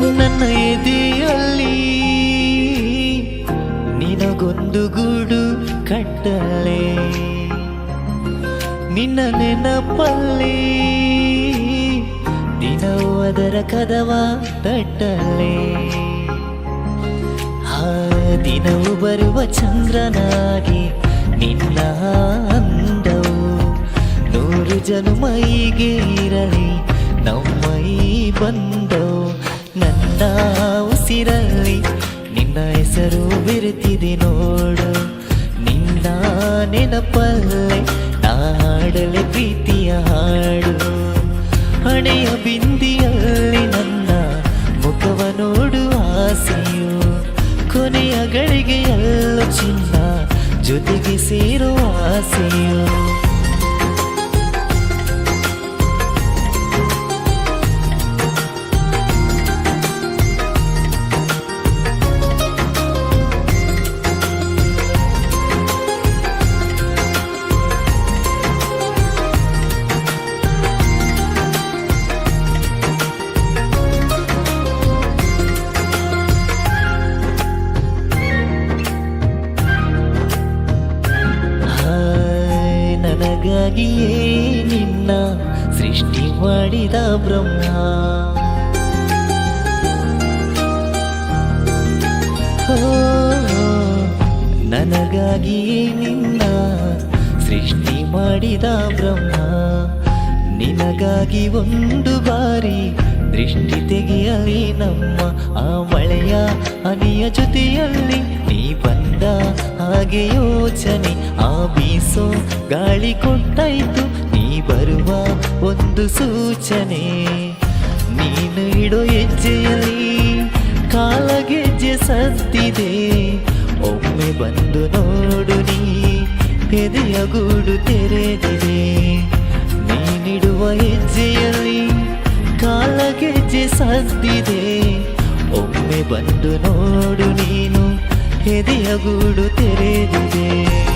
ನನ್ನ ಎದೆಯಲ್ಲಿ ನಿನಗೊಂದು ಗೂಡು ಕಟ್ಟಲೆ. ನಿನ್ನ ನೆನಪಲ್ಲಿ ದಿನವೂ ಅದರ ಕದವ ತಟ್ಟಲೆ. ಆ ದಿನವು ಬರುವ ಚಂದ್ರನಾಗಿ ನಿನ್ನ ಅಂದವು. ನೂರು ಜನ ಮೈಗೆ ಇರಲಿ ನಮ್ಮ ನಮ್ಮೈ ಬಂದವು. ಹೆಸರು ಬಿರುತ್ತಿದೆ ನೋಡು. ನಿನ್ನ ನೆನಪಲ್ಲೆ ನಾಡಲೆ ಪ್ರೀತಿಯ ಹಾಡು. ಹಣೆಯ ಬಿಂದಿಯಲ್ಲಿ ನನ್ನ ಮುಖವ ನೋಡು ಆಸೆಯು. ಕೊನೆಯ ಗಳಿಗೆಯಲ್ಲೂ ಚಿನ್ನ ಜೊತೆಗೆ ಸೇರುವ ಆಸೆಯು. ನನಗಾಗಿಯೇ ನಿನ್ನ ಸೃಷ್ಟಿ ಮಾಡಿದ ಬ್ರಹ್ಮ. ನನಗಾಗಿಯೇ ನಿನ್ನ ಸೃಷ್ಟಿ ಮಾಡಿದ ಬ್ರಹ್ಮ. ನಿನಗಾಗಿ ಒಂದು ಬಾರಿ ದೃಷ್ಟಿ ತೆಗೆಯಲಿ ನಮ್ಮ ಆ ಮಳೆಯ ಹನಿಯ ಜೊತೆಯಲ್ಲಿ ನೀ ಬಂದ ಹಾಗೆ ಯೋಚನೆ ಆ ಬೀಸೋ ಗಾಳಿ ಕೊಟ್ಟಾಯ್ತು, ನೀ ಬರುವ ಒಂದು ಸೂಚನೆ. ನೀನು ಇಡೋ ಹೆಜ್ಜೆಯಲ್ಲಿ ಕಾಲಗೆಜ್ಜೆ ಸದ್ದಿದೆ ಒಮ್ಮೆ ಬಂದು ನೋಡು ನೀ, ಎದೆಯ ಗೂಡು ತೆರೆದಿದೆ. ನೀನಿಡುವ ಹೆಜ್ಜೆಯಲ್ಲಿ ಕಾಲಗೆಜ್ಜೆ ಸದ್ದಿದೆ ಒಮ್ಮೆ ಬಂದು ನೋಡು ನೀನು ಎದೆಯ ಗೂಡು ತೆರೆದಿದೆ.